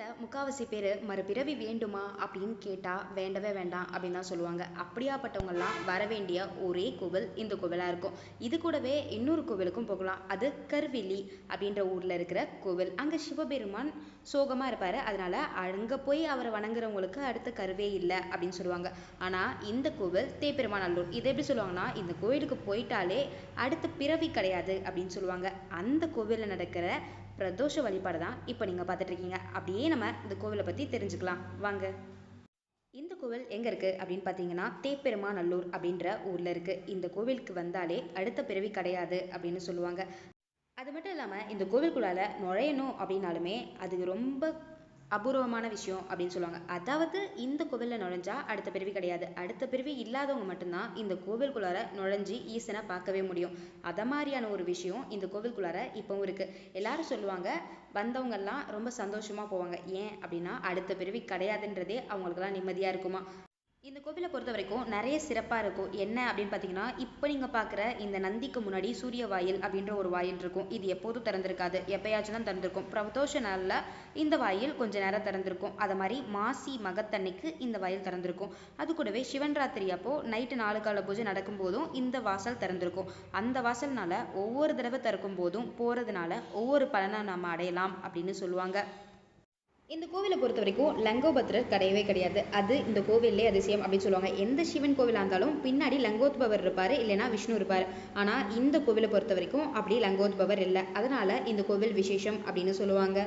இடத்துல முக்காவாசி பேர் மறுபிறவி வேண்டுமா அப்படின்னு கேட்டால் வேண்டவே வேண்டாம் அப்படின்னு தான் சொல்லுவாங்க. அப்படியாப்பட்டவங்கெல்லாம் வர வேண்டிய ஒரே கோவில் இந்த கோவிலாக இருக்கும். இது கூடவே இன்னொரு கோவிலுக்கும் போகலாம். அது கருவெளி அப்படின்ற ஊரில் இருக்கிற கோவில். அங்கே சிவபெருமான் சோகமாக இருப்பார். அதனால் அங்கே போய் அவரை வணங்குறவங்களுக்கு அடுத்த கருவே இல்லை அப்படின்னு சொல்லுவாங்க. ஆனால் இந்த கோவில் தேப்பெருமாநல்லூர் இதை எப்படி சொல்லுவாங்கன்னா இந்த கோவிலுக்கு போயிட்டாலே அடுத்த பிறவி கிடையாது அப்படின்னு சொல்லுவாங்க. அந்த கோவிலில் நடக்கிற பிரதோஷ வழிபாடு தான் இப்போ நீங்கள் பார்த்துட்டு இருக்கீங்க அப்படியே நம்ம இந்த கோவிலை பற்றி தெரிஞ்சுக்கலாம். வாங்க. இந்த கோவில் எங்கே இருக்குது அப்படின்னு பார்த்தீங்கன்னா தேப்பெருமாநல்லூர் அப்படின்ற ஊரில் இருக்குது இந்த கோவிலுக்கு வந்தாலே அடுத்த பிறவி கிடையாது அப்படின்னு சொல்லுவாங்க. அது மட்டும் இல்லாமல் இந்த கோவிலுக்குள்ளால நுழையணும் அப்படின்னாலுமே அது ரொம்ப அபூர்வமான விஷயம் அப்படின்னு சொல்லுவாங்க. அதாவது இந்த கோவிலில் நுழைஞ்சா அடுத்த பிறவி கிடையாது. அடுத்த பிறவி இல்லாதவங்க மட்டும்தான் இந்த கோவிலுக்குள்ளார நுழைஞ்சி ஈசனை பார்க்கவே முடியும். அத மாதிரியான ஒரு விஷயம் இந்த கோவிலுக்குள்ளார இப்போவும் இருக்கு. எல்லாரும் சொல்லுவாங்க வந்தவங்கெல்லாம் ரொம்ப சந்தோஷமா போவாங்க. ஏன் அப்படின்னா அடுத்த பிறவி கிடையாதுன்றதே அவங்களுக்கெல்லாம் நிம்மதியாக இருக்குமா? இந்த கோவிலை பொறுத்த வரைக்கும் நிறைய சிறப்பாக இருக்கும். என்ன அப்படின்னு பார்த்தீங்கன்னா இப்போ நீங்கள் பார்க்குற இந்த நந்திக்கு முன்னாடி சூரிய வாயில் அப்படின்ற ஒரு வாயில் இருக்கும். இது எப்போதும் திறந்திருக்காது. எப்பயாச்சும் தான் திறந்திருக்கும். பிரதோஷ நாளில் இந்த வாயில் கொஞ்ச நேரம் திறந்திருக்கும். அது மாதிரி மாசி மகத்தன்னைக்கு இந்த வாயில் திறந்திருக்கும். அது கூடவே சிவன் ராத்திரி அப்போ நைட்டு நாலு கால பூஜை நடக்கும் போதும் இந்த வாசல் திறந்திருக்கும். அந்த வாசல்னால ஒவ்வொரு தடவை திறக்கும் போதும் போகிறதுனால ஒவ்வொரு பலனை நம்ம அடையலாம் அப்படின்னு சொல்லுவாங்க. இந்த கோவிலை பொறுத்த வரைக்கும் லங்கோபத்ரர் கிடையவே கிடையாது. அது இந்த கோவிலே அதிசயம் அப்படின்னு சொல்லுவாங்க. எந்த சிவன் கோவிலாக இருந்தாலும் பின்னாடி லங்கோத்பவர் இருப்பார் இல்லைன்னா விஷ்ணு இருப்பார். ஆனால் இந்த கோவிலை பொறுத்த வரைக்கும் அப்படி லங்கோத்பவர் இல்லை. அதனால இந்த கோவில் விசேஷம் அப்படின்னு சொல்லுவாங்க.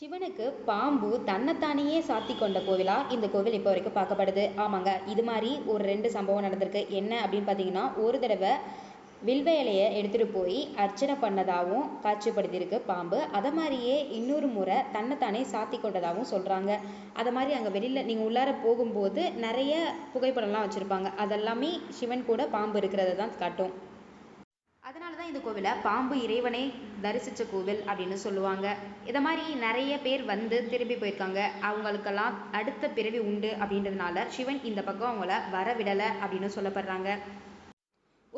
சிவனுக்கு பாம்பு தன்னைத்தானையே சாத்தி கொண்ட கோவிலாக இந்த கோவில் இப்போ வரைக்கும் பார்க்கப்படுது. ஆமாங்க. இது மாதிரி ஒரு ரெண்டு சம்பவம் நடந்திருக்கு. என்ன அப்படின்னு பார்த்தீங்கன்னா ஒரு தடவை வில்வ இலையை எடுத்துகிட்டு போய் அர்ச்சனை பண்ணதாகவும் காட்சிப்படுத்தியிருக்கு பாம்பு. அதை மாதிரியே இன்னொரு முறை தன்னைத்தானே சாத்தி கொண்டதாகவும் சொல்கிறாங்க அதை மாதிரி அங்கே வெளியில் நீங்கள் உள்ளார போகும்போது நிறைய புகைப்படம்லாம் வச்சுருப்பாங்க. அதெல்லாமே சிவன் கூட பாம்பு இருக்கிறத தான் காட்டும். அதனால தான் இந்த கோவிலை பாம்பு இறைவனை தரிசித்த கோவில் அப்படின்னு சொல்லுவாங்க. இதை மாதிரி நிறைய பேர் வந்து திரும்பி போயிருக்காங்க. அவங்களுக்கெல்லாம் அடுத்த பிறவி உண்டு அப்படின்றதுனால சிவன் இந்த பக்கம் அவங்கள வர விடலை அப்படின்னு சொல்லப்படுறாங்க.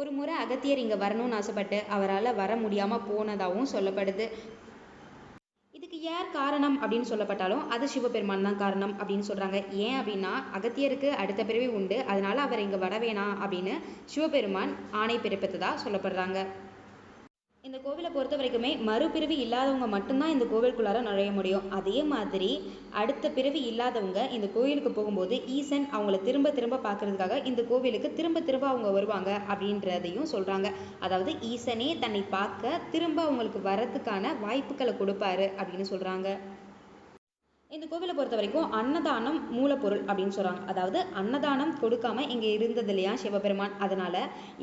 ஒரு முறை அகத்தியர் இங்கே வரணும்னு ஆசைப்பட்டு அவரால் வர முடியாமல் போனதாகவும் சொல்லப்படுது. இதுக்கு யார் காரணம் அப்படின்னு சொல்லப்பட்டாலும் அது சிவபெருமான் தான் காரணம் அப்படின்னு சொல்கிறாங்க ஏன் அப்படின்னா அகத்தியருக்கு அடுத்த பிறவி உண்டு. அதனால் அவர் இங்கே வர வேணாம் அப்படின்னு சிவபெருமான் ஆணை பிறப்பித்ததாக சொல்லப்படுறாங்க. இந்த கோவிலை பொறுத்த வரைக்குமே மறுபிறவி இல்லாதவங்க மட்டும்தான் இந்த கோவிலுக்குள்ளார நுழைய முடியும். அதே மாதிரி அடுத்த பிறவி இல்லாதவங்க இந்த கோவிலுக்கு போகும்போது ஈசன் அவங்கள திரும்ப திரும்ப பார்க்கறதுக்காக இந்த கோவிலுக்கு திரும்ப திரும்ப அவங்க வருவாங்க அப்படின்றதையும் சொல்கிறாங்க அதாவது ஈசனே தன்னை பார்க்க திரும்ப அவங்களுக்கு வரதுக்கான வாய்ப்புகளை கொடுப்பாரு அப்படின்னு சொல்கிறாங்க இந்த கோவிலை பொறுத்த வரைக்கும் அன்னதானம் மூலப்பொருள் அப்படின்னு சொல்கிறாங்க அதாவது அன்னதானம் கொடுக்காம இங்கே இருந்தது இல்லையா சிவபெருமான்? அதனால்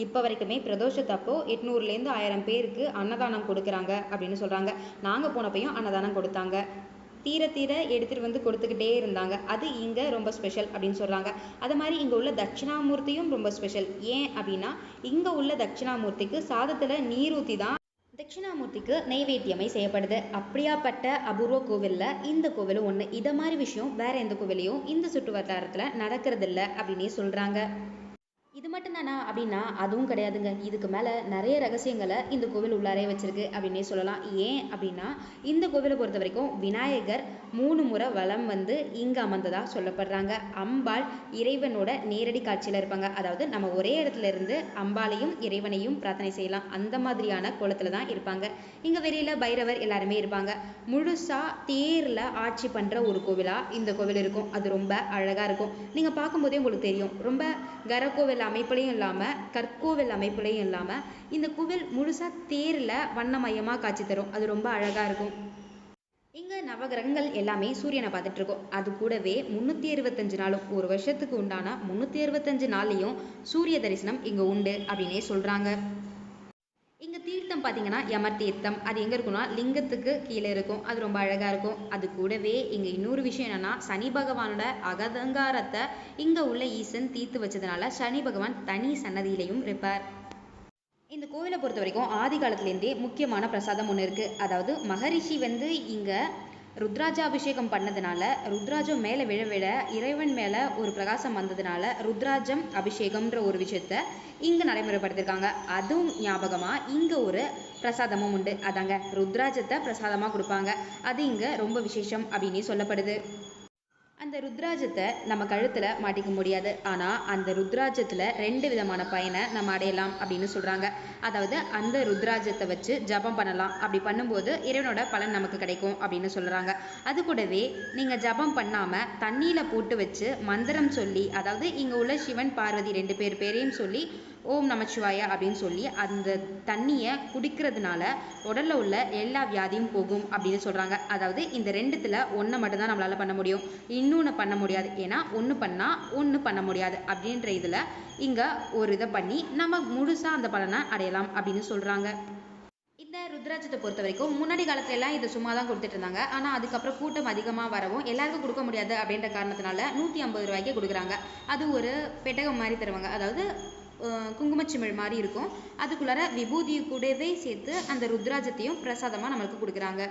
இப்போ வரைக்குமே பிரதோஷத்தப்போ எட்நூறுலேருந்து ஆயிரம் பேருக்கு அன்னதானம் கொடுக்குறாங்க அப்படின்னு சொல்கிறாங்க நாங்கள் போனப்பையும் அன்னதானம் கொடுத்தாங்க. தீர தீர எடுத்துட்டு வந்து கொடுத்துக்கிட்டே இருந்தாங்க. அது இங்கே ரொம்ப ஸ்பெஷல் அப்படின்னு சொல்கிறாங்க அது மாதிரி இங்கே உள்ள தட்சிணாமூர்த்தியும் ரொம்ப ஸ்பெஷல் ஏன் அப்படின்னா இங்கே உள்ள தட்சிணாமூர்த்திக்கு சாதத்தில் நீர் ஊற்றி தான் தட்சிணாமூர்த்திக்கு நெய்வேத்தியமை செய்யப்படுது. அப்படியாப்பட்ட அபூர்வ கோவிலில் இந்த கோவிலும் ஒன்று இதை மாதிரி விஷயம் வேற எந்த கோவிலையும் இந்த சுற்று வட்டாரத்தில் நடக்கிறதில்ல அப்படின்னே சொல்கிறாங்க இது மட்டும்தானா? அப்படின்னா அதுவும் கிடையாதுங்க. இதுக்கு மேலே நிறைய ரகசியங்களை இந்த கோவில் உள்ளாரே வச்சிருக்கு அப்படின்னே சொல்லலாம். ஏன் அப்படின்னா இந்த கோவிலை பொறுத்த வரைக்கும் விநாயகர் மூணு முறை வலம் வந்து இங்கே அமர்ந்ததாக சொல்லப்படுறாங்க. அம்பாள் இறைவனோட நேரடி காட்சியில் இருப்பாங்க. அதாவது நம்ம ஒரே இடத்துல இருந்து அம்பாளையும் இறைவனையும் பிரார்த்தனை செய்யலாம். அந்த மாதிரியான கோலத்தில் தான் இருப்பாங்க. இங்கே வெளியில் பைரவர் எல்லாருமே இருப்பாங்க. முழுசாக தேரில் ஆட்சி பண்ணுற ஒரு கோவிலாக இந்த கோவில் இருக்கும். அது ரொம்ப அழகாக இருக்கும். நீங்கள் பார்க்கும்போதே உங்களுக்கு தெரியும். ரொம்ப கரகோவில் அமைப்புலையும் இல்லாம கற்கோவில் அமைப்புலையும் இல்லாமல் இந்த கோவில் முழுசா தேர்ல வண்ணமயமா காட்சி தரும். அது ரொம்ப அழகா இருக்கும். இங்க நவகிரகங்கள் எல்லாமே சூரியனை பார்த்துட்டு இருக்கோம். அது கூடவே முந்நூற்றி அறுபத்தஞ்சு நாளும் ஒரு வருஷத்துக்கு உண்டான முன்னூத்தி அறுபத்தஞ்சு நாள்லயும் சூரிய தரிசனம் இங்க உண்டு அப்படின்னே சொல்றாங்க. தீர்த்தம் பார்த்தீங்கன்னா யமர் தீர்த்தம். அது எங்கே இருக்கும்னா லிங்கத்துக்கு கீழே இருக்கும். அது ரொம்ப அழகாக இருக்கும். அது கூடவே இங்கே இன்னொரு விஷயம் என்னென்னா சனி பகவானோட அகதங்காரத்தை இங்கே உள்ள ஈசன் தீர்த்து வச்சதுனால சனி பகவான் தனி சன்னதியிலையும் இருப்பார். இந்த கோவிலை பொறுத்த வரைக்கும் ஆதி காலத்துலேருந்தே முக்கியமான பிரசாதம் ஒன்று இருக்குது அதாவது மகரிஷி வந்து இங்கே ருத்ராஜா அபிஷேகம் பண்ணதுனால ருத்ராஜம் மேலே விழ விழ இறைவன் மேலே ஒரு பிரகாசம் வந்ததுனால ருத்ராஜம் அபிஷேகம்ன்ற ஒரு விஷயத்த இங்கே நடைமுறைப்படுத்தியிருக்காங்க அதுவும் ஞாபகமாக இங்கே ஒரு பிரசாதமும் உண்டு. அதாங்க ருத்ராஜத்தை பிரசாதமாக கொடுப்பாங்க. அது இங்கே ரொம்ப விசேஷம் அப்படின்னு சொல்லப்படுது. அந்த ருத்ராஜத்தை நம்ம கழுத்தில் மாட்டிக்க முடியாது. ஆனால் அந்த ருத்ராஜத்தில் ரெண்டு விதமான பயனை நம்ம அடையலாம் அப்படின்னு சொல்கிறாங்க அதாவது அந்த ருத்ராஜத்தை வச்சு ஜபம் பண்ணலாம். அப்படி பண்ணும்போது இறைவனோட பலன் நமக்கு கிடைக்கும் அப்படின்னு சொல்கிறாங்க அது கூடவே நீங்கள் ஜபம் பண்ணாமல் தண்ணியில் போட்டு வச்சு மந்திரம் சொல்லி அதாவது இங்கே உள்ள சிவன் பார்வதி ரெண்டு பேர் பேரையும் சொல்லி ஓம் நமச்சிவாயா அப்படின்னு சொல்லி அந்த தண்ணியை குடிக்கிறதுனால உடலில் உள்ள எல்லா வியாதியும் போகும் அப்படின்னு சொல்கிறாங்க அதாவது இந்த ரெண்டுத்தில் ஒன்றை மட்டும்தான் நம்மளால் பண்ண முடியும். இன்னொன்று பண்ண முடியாது. ஏன்னா ஒன்று பண்ணால் ஒன்று பண்ண முடியாது அப்படின்ற இதில் இங்கே ஒரு இதை பண்ணி நம்ம முழுசாக அந்த பலனை அடையலாம் அப்படின்னு சொல்கிறாங்க இந்த ருத்ராட்சத்தை பொறுத்த வரைக்கும் முன்னாடி காலத்துல எல்லாம் இதை சும்மா தான் கொடுத்துட்டு இருந்தாங்க. ஆனால் அதுக்கப்புறம் கூட்டம் அதிகமாக வரவும் எல்லாருக்கும் கொடுக்க முடியாது அப்படின்ற காரணத்தினால நூற்றி ஐம்பது ரூபாய்க்கு கொடுக்குறாங்க. அது ஒரு பெட்டகம் மாதிரி தருவாங்க. அதாவது குங்குமச்சிமிழ் மாதிரி இருக்கும். அதுக்குள்ளார விபூதி கூடவே சேர்த்து அந்த ருத்ராஜத்தையும் பிரசாதமாக நம்மளுக்கு கொடுக்குறாங்க.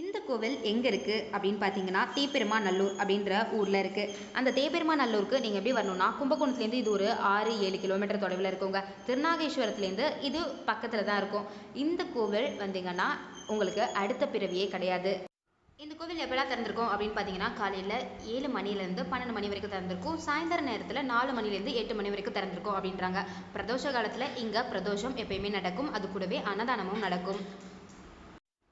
இந்த கோவில் எங்கே இருக்குது அப்படின்னு பார்த்தீங்கன்னா தேப்பெருமா நல்லூர் அப்படின்ற ஊரில் இருக்குது அந்த தேப்பெருமா நல்லூருக்கு நீங்கள் எப்படி வரணும்னா கும்பகோணத்துலேருந்து இது ஒரு ஆறு ஏழு கிலோமீட்டர் தொலைவில் இருக்குங்க. திருநாகேஸ்வரத்துலேருந்து இது பக்கத்தில் தான் இருக்கும். இந்த கோவில் வந்தீங்கன்னா உங்களுக்கு அடுத்த பிறவியே கிடையாது. இந்த கோவில் எப்போலாம் திறந்திருக்கும் அப்படின்னு பார்த்தீங்கன்னா காலையில் ஏழு மணிலேருந்து பன்னெண்டு மணி வரைக்கும் திறந்திருக்கும். சாயந்தர நேரத்தில் நாலு மணிலேருந்து எட்டு மணி வரைக்கும் திறந்திருக்கும் அப்படின்றாங்க. பிரதோஷ காலத்தில் இங்கே பிரதோஷம் எப்பயுமே நடக்கும். அது கூடவே அன்னதானமும் நடக்கும்.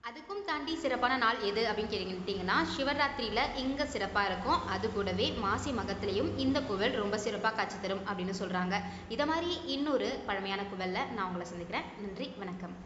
அதுக்கும் தாண்டி சிறப்பான நாள் எது அப்படின்னு கேட்டீங்கன்னா சிவராத்திரியில் இங்கே சிறப்பாக இருக்கும். அது கூடவே மாசி மகத்திலையும் இந்த கோவில் ரொம்ப சிறப்பாக காட்சி தரும் அப்படின்னு சொல்கிறாங்க இதை மாதிரி இன்னொரு பழமையான கோவிலில் நான் உங்களை சந்திக்கிறேன். நன்றி வணக்கம்.